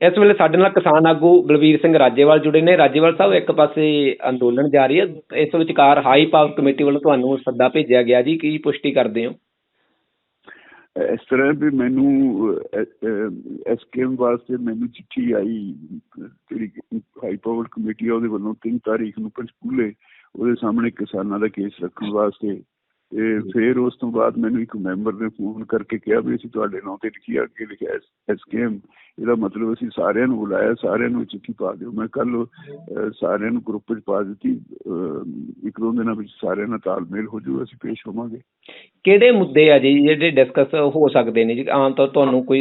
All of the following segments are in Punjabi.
ਇਸ ਵੇਲੇ ਸਾਡੇ ਨਾਲ ਕਿਸਾਨ ਆਗੂ ਬਲਵੀਰ ਸਿੰਘ ਰਾਜੇਵਾਲ ਜੁੜੇ ਨੇ। ਰਾਜੇਵਾਲ ਸਾਹਿਬ ਇੱਕ ਪਾਸੇ ਅੰਦੋਲਨ ਜਾਰੀ ਹੈ। ਇਸ ਵਿਚਕਾਰ ਹਾਈ ਪਾਵਰ ਕਮੇਟੀ ਵੱਲੋਂ ਤੁਹਾਨੂੰ ਸੱਦਾ ਭੇਜਿਆ ਗਿਆ ਜੀ। ਕੀ ਪੁਸ਼ਟੀ ਕਰਦੇ ਹੋ? ਇਸ ਤਰ੍ਹਾਂ ਵੀ ਮੈਨੂੰ ਐਸਕੇਐਮ ਵਾਸਤੇ ਮੈਨੂੰ ਚਿੱਠੀ ਆਈ। ਜਿਹੜੀ ਹਾਈ ਪਾਵਰ ਕਮੇਟੀ ਆ ਉਹਦੇ ਵੱਲੋਂ 3 ਤਾਰੀਖ ਨੂੰ ਪੰਚਕੂਲੇ ਉਹਦੇ ਸਾਹਮਣੇ ਕਿਸਾਨਾਂ ਦਾ ਕੇਸ ਰੱਖਣ ਵਾਸਤੇ। ਤੇ ਫਿਰ ਉਸ ਤੋਂ ਬਾਅਦ ਮੈਨੂੰ ਇੱਕ ਮੈਂਬਰ ਨੇ ਫੋਨ ਕਰਕੇ ਕਿਹਾ ਵੀ ਅਸੀਂ ਤੁਹਾਡੇ ਨਾਂ ਤੇ ਲਿਖੀ ਅੱਗੇ ਲਿਖਿਆ ਐਸਕੇਐਮ ਇਹਦਾ ਮਤਲਬ ਅਸੀਂ ਸਾਰਿਆਂ ਨੂੰ ਬੁਲਾਇਆ ਸਾਰਿਆਂ ਨੂੰ ਚਿੱਠੀ ਪਾ ਦਿਓ। ਮੈਂ ਕੱਲ ਸਾਰਿਆਂ ਨੂੰ ਗਰੁੱਪ ਵਿੱਚ ਪਾ ਦਿੱਤੀ। ਇੱਕ ਦੋ ਦਿਨਾਂ ਵਿੱਚ ਸਾਰਿਆਂ ਨਾਲ ਤਾਲਮੇਲ ਹੋ ਜਾਊ ਅਸੀਂ ਪੇਸ਼ ਹੋਵਾਂਗੇ। ਕਿਹੜੇ ਮੁੱਦੇ ਆ ਜੀ ਜਿਹੜੇ ਡਿਸਕਸ ਹੋ ਸਕਦੇ ਨੇ ਜੀ? ਆਮ ਤੌਰ ਤੁਹਾਨੂੰ ਕੋਈ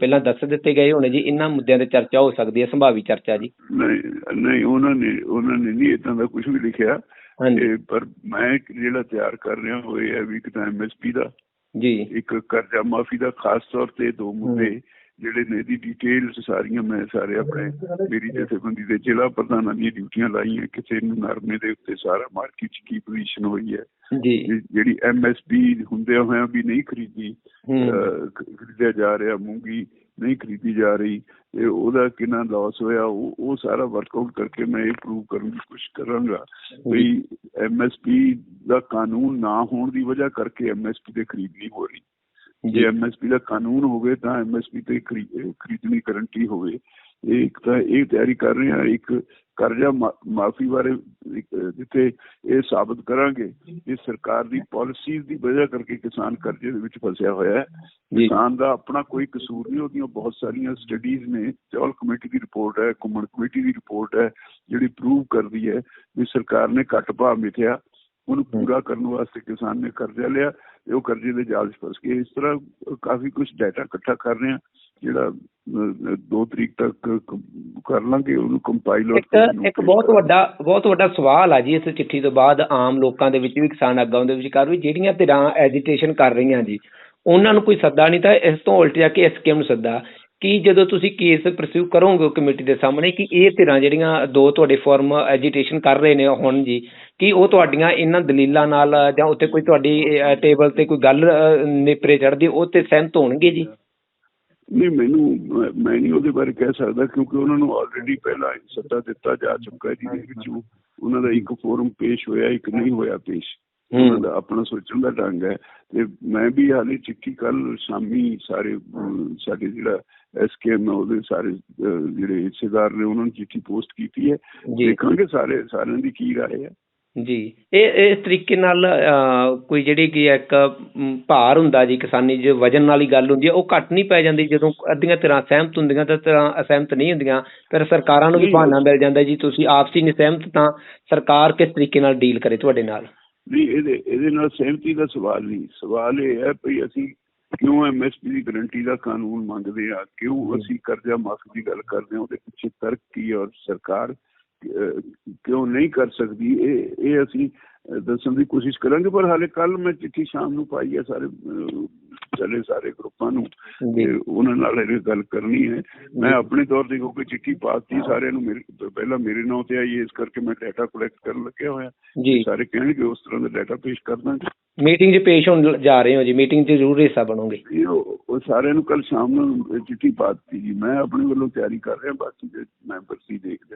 ਪਹਿਲਾਂ ਦੱਸ ਦਿੱਤੇ ਗਏ ਹੋਣੇ ਜੀ ਇਹਨਾਂ ਮੁੱਦਿਆਂ ਤੇ ਚਰਚਾ ਹੋ ਸਕਦੀ ਹੈ ਸੰਭਾਵੀ ਚਰਚਾ ਜੀ। ਨਹੀਂ ਨਹੀਂ ਉਹਨਾਂ ਨੇ ਉਹਨਾਂ ਨੇ ਨਹੀਂ ਇਦਾਂ ਦਾ ਕੁਝ ਵੀ ਲਿਖਿਆ। ਹਾਂਜੀ। ਪਰ ਮੈਂ ਜਿਹੜਾ ਤਿਆਰ ਕਰ ਰਿਹਾ ਹੋਏ ਹੈ ਵੀ ਇੱਕ ਤਾਂ ਐਮਐਸਪੀ ਦਾ ਜੀ। ਇੱਕ ਕਰਜ਼ਾ ਮਾਫੀ ਦਾ ਖਾਸ ਤੌਰ ਤੇ ਦੋ ਮੁੱਦੇ। ਜਿਹੜੇ ਨੇ ਦੀ ਡਿਟੇਲਸ ਸਾਰੀਆਂ ਮੈਂ ਸਾਰੇ ਆਪਣੇ ਮੇਰੀ ਜਥੇਬੰਦੀ ਦੇ ਜ਼ਿਲ੍ਹਾ ਪ੍ਰਧਾਨਾਂ ਦੀਆਂ ਡਿਊਟੀਆਂ ਲਾਈਆਂ ਕਿਸੇ ਨੂੰ ਨਰਮੇ ਦੇ ਉੱਤੇ ਸਾਰਾ ਮਾਰਕੀਟ 'ਚ ਕੀ ਪੋਜੀਸ਼ਨ ਹੋਈ ਹੈ। ਜੀ। ਜਿਹੜੀ ਐਮਐਸਪੀ ਹੁੰਦੇ ਹੋਇਆਂ ਵੀ ਨਹੀਂ ਖਰੀਦੀ ਖਰੀਦਿਆ ਜਾ ਰਿਹਾ ਮੂੰਗੀ ਨਹੀਂ ਖਰੀਦੀ ਜਾ ਰਹੀ ਤੇ ਉਹਦਾ ਕਿੰਨਾ ਲਾਸ ਹੋਇਆ ਉਹ ਉਹ ਸਾਰਾ ਵਰਕਆਊਟ ਕਰਕੇ ਮੈਂ ਇਹ ਪ੍ਰੂਵ ਕਰਨ ਦੀ ਕੋਸ਼ਿਸ਼ ਕਰਾਂਗਾ ਵੀ ਐਮਐਸਪੀ ਦਾ ਕਾਨੂੰਨ ਨਾ ਹੋਣ ਦੀ ਵਜ੍ਹਾ ਕਰਕੇ ਐਮਐਸਪੀ ਤੇ ਖਰੀਦ ਨਹੀਂ ਹੋ ਰਹੀ। ਜੇ ਐਮਐਸਪੀ ਦਾ ਕਾਨੂੰਨ ਹੋਵੇ ਤਾਂ ਐਮਐਸਪੀ ਤੇ ਖਰੀਦਣੀ ਗਰੰਟੀ ਹੋਵੇ। ਇਹ ਇੱਕ ਤਾਂ ਇਹ ਤਿਆਰੀ ਕਰ ਰਹੇ ਹਾਂ ਇੱਕ ਕਰਜ਼ਾ ਮਾਫੀ ਬਾਰੇ ਜਿੱਥੇ ਇਹ ਸਾਬਤ ਕਰਾਂਗੇ ਕਿ ਸਰਕਾਰ ਦੀ ਪਾਲਿਸੀਜ਼ ਦੀ ਵਜ੍ਹਾ ਕਰਕੇ ਕਿਸਾਨ ਕਰਜ਼ੇ ਦੇ ਵਿੱਚ ਫਸਿਆ ਹੋਇਆ ਹੈ। ਕਿਸਾਨ ਦਾ ਆਪਣਾ ਕੋਈ ਕਸੂਰ ਨਹੀਂ ਉਹਦੀਆਂ ਬਹੁਤ ਸਾਰੀਆਂ ਸਟੱਡੀਜ਼ ਨੇ। ਚੌਲ ਕਮੇਟੀ ਦੀ ਰਿਪੋਰਟ ਹੈ ਘੁੰਮਣ ਕਮੇਟੀ ਦੀ ਰਿਪੋਰਟ ਹੈ ਜਿਹੜੀ ਪ੍ਰੂਵ ਕਰਦੀ ਹੈ ਵੀ ਸਰਕਾਰ ਨੇ ਘੱਟ ਭਾਅ ਮਿਥਿਆ। ਉਹਨੂੰ ਪੂਰਾ ਕਰਨ ਵਾਸਤੇ ਕਿਸਾਨ ਨੇ ਕਰਜ਼ਾ ਲਿਆ। ਉਹ ਕਰਜ਼ੇ ਦੇ ਜਾਲ 'ਚ ਫਸ ਗਏ। ਇਸ ਤਰ੍ਹਾਂ ਕਾਫੀ ਕੁਝ ਡਾਟਾ ਇਕੱਠਾ ਕਰ ਰਹੇ ਹਾਂ ਜਿਹੜਾ 2 ਤਰੀਕ ਤੱਕ ਕਰ ਲਾਂਗੇ ਉਹਨੂੰ ਕੰਪਾਈਲ ਇੱਕ ਇੱਕ ਬਹੁਤ ਵੱਡਾ ਬਹੁਤ ਵੱਡਾ ਸਵਾਲ ਆ ਜੀ ਇਸ ਚਿੱਠੀ ਤੋਂ ਬਾਅਦ ਆਮ ਲੋਕਾਂ ਦੇ ਵਿੱਚ ਵੀ ਕਿਸਾਨ ਆਗਾਂ ਦੇ ਵਿਚਕਾਰ ਵੀ ਜਿਹੜੀਆਂ ਧਿਰਾਂ ਐਜੀਟੇਸ਼ਨ ਕਰ ਰਹੀਆਂ ਜੀ ਉਹਨਾਂ ਨੂੰ ਕੋਈ ਸੱਦਾ ਨਹੀਂ ਤਾਂ ਇਸ ਤੋਂ ਉਲਟ ਜਾ ਕੇ ਇਸ ਸਕੀਮ ਨੂੰ ਸੱਦਾ। ਕੀ ਜਦੋਂ ਤੁਸੀਂ ਕੇਸ ਪਰਸਿਊ ਕਰੋਗੇ ਕਮੇਟੀ ਦੇ ਸਾਹਮਣੇ ਕਿ ਇਹ ਧਿਰਾਂ ਜਿਹੜੀਆਂ ਦੋ ਤੁਹਾਡੇ ਫਾਰਮ ਐਜੀਟੇਸ਼ਨ ਕਰ ਰਹੇ ਨੇ ਹੁਣ ਜੀ ਕੀ ਉਹ ਤੁਹਾਡੀਆਂ ਇਹਨਾਂ ਦਲੀਲਾਂ ਨਾਲ ਜਾਂ ਉੱਤੇ ਕੋਈ ਤੁਹਾਡੀ ਟੇਬਲ ਤੇ ਕੋਈ ਗੱਲ ਨੇਪਰੇ ਚੜਦੀ ਉਹ ਤੇ ਸਹਿਮਤ ਹੋਣਗੇ ਜੀ? ਨਹੀਂ ਮੈਨੂੰ ਮੈਂ ਨਹੀਂ ਉਹਦੇ ਬਾਰੇ ਕਹਿ ਸਕਦਾ ਕਿਉਂਕਿ ਉਹਨਾਂ ਨੂੰ ਆਲਰੇਡੀ ਪਹਿਲਾਂ ਸੱਦਾ ਦਿੱਤਾ ਜਾ ਚੁੱਕਾ ਹੈ ਜਿਹਦੇ ਵਿੱਚ ਉਹਨਾਂ ਦਾ ਇੱਕ ਫੋਰਮ ਪੇਸ਼ ਹੋਇਆ ਇੱਕ ਨਹੀਂ ਹੋਇਆ ਪੇਸ਼। ਉਹਨਾਂ ਦਾ ਆਪਣਾ ਸੋਚਣ ਦਾ ਢੰਗ ਹੈ ਤੇ ਮੈਂ ਵੀ ਹਾਲੇ ਚਿੱਠੀ ਕੱਲ ਸ਼ਾਮੀ ਸਾਰੇ ਸਾਡੇ ਜਿਹੜਾ ਐਸਕੇਐਮ ਉਹਦੇ ਸਾਰੇ ਜਿਹੜੇ ਹਿੱਸੇਦਾਰ ਨੇ ਉਹਨਾਂ ਨੂੰ ਚਿੱਠੀ ਪੋਸਟ ਕੀਤੀ ਹੈ। ਦੇਖਾਂਗੇ ਸਾਰੇ ਸਾਰਿਆਂ ਦੀ ਕੀ ਰਾਏ ਹੈ। ਜੀ। ਇਹ ਇਸ ਤਰੀਕੇ ਨਾਲ ਕੋਈ ਜਿਹੜੀ ਕੀ ਇੱਕ ਭਾਰ ਹੁੰਦਾ ਜੀ ਕਿਸਾਨੀ ਜੇ ਵਜਨ ਨਾਲ ਹੀ ਗੱਲ ਹੁੰਦੀ ਹੈ ਉਹ ਘੱਟ ਨਹੀਂ ਪੈ ਜਾਂਦੀ। ਜਦੋਂ ਅੱਧੀਆਂ ਤਰ੍ਹਾਂ ਸਹਿਮਤ ਹੁੰਦੀਆਂ ਤਾਂ ਤਰ੍ਹਾਂ ਅਸਹਿਮਤ ਨਹੀਂ ਹੁੰਦੀਆਂ ਫਿਰ ਸਰਕਾਰਾਂ ਨੂੰ ਵੀ ਬਹਾਨਾ ਮਿਲ ਜਾਂਦਾ ਜੀ ਤੁਸੀਂ ਆਪਸੀ ਨਹੀਂ ਸਹਿਮਤ ਤਾਂ ਸਰਕਾਰ ਕਿਸ ਤਰੀਕੇ ਨਾਲ ਡੀਲ ਕਰੇ ਤੁਹਾਡੇ ਨਾਲ? ਨਹੀਂ ਇਹਦੇ ਇਹਦੇ ਨਾਲ ਸਹਿਮਤੀ ਦਾ ਸਵਾਲ ਨਹੀਂ। ਸਵਾਲ ਇਹ ਹੈ ਭਈ ਅਸੀਂ ਕਿਉਂ ਐਮਐਸਪੀ ਦੀ ਗਰੰਟੀ ਦਾ ਕਾਨੂੰਨ ਮੰਗਦੇ ਆ ਕਿਉਂ ਅਸੀਂ ਕਰਜ਼ਾ ਮਾਫੀ ਦੀ ਗੱਲ ਕਰਦੇ ਹਾਂ? ਉਹਦੇ ਪਿੱਛੇ ਤਰਕ ਕੀ ਔਰ ਸਰਕਾਰ ਕਿਉਂ ਨਹੀਂ ਕਰ ਸਕਦੀ? ਇਹ ਇਹ ਅਸੀਂ ਦੱਸਣ ਦੀ ਕੋਸ਼ਿਸ਼ ਕਰਾਂਗੇ ਪਰ ਹਾਲੇ ਕੱਲ ਮੈਂ ਚਿੱਠੀ ਸ਼ਾਮ ਨੂੰ ਪਾਈ ਹੈ ਸਾਰੇ ਚਲੇ ਸਾਰੇ ਗਰੁੱਪਾਂ ਨੂੰ ਤੇ ਉਹਨਾਂ ਨਾਲ ਇਹ ਗੱਲ ਕਰਨੀ ਹੈ। ਮੈਂ ਆਪਣੇ ਤੌਰ ਤੇ ਕਿਉਂਕਿ ਚਿੱਠੀ ਪਾਤੀ ਸਾਰਿਆਂ ਨੂੰ ਮੇਰੇ ਪਹਿਲਾਂ ਮੇਰੇ ਨਾਂ ਤੇ ਆਈ ਇਸ ਕਰਕੇ ਮੈਂ ਡਾਟਾ ਕਲੈਕਟ ਕਰਨ ਲੱਗਿਆ ਹੋਇਆ। ਸਾਰੇ ਕਹਿਣਗੇ ਉਸ ਤਰ੍ਹਾਂ ਦਾ ਡਾਟਾ ਪੇਸ਼ ਕਰ ਦਾਂਗੇ। ਮੀਟਿੰਗ 'ਚ ਪੇਸ਼ ਹੋਣ ਜਾ ਰਹੇ ਹੋ ਜੀ ਮੀਟਿੰਗ 'ਚ ਜ਼ਰੂਰ ਹਿੱਸਾ ਬਣੋਗੇ। ਉਹ ਸਾਰਿਆਂ ਨੂੰ ਕੱਲ ਸ਼ਾਮ ਨੂੰ ਚਿੱਠੀ ਪਾਤੀ ਜੀ। ਮੈਂ ਆਪਣੇ ਵੱਲੋਂ ਤਿਆਰੀ ਕਰ ਰਿਹਾ ਬਾਕੀ ਦੇ ਮੈਂਬਰ ਸੀ ਦੇਖਦੇ।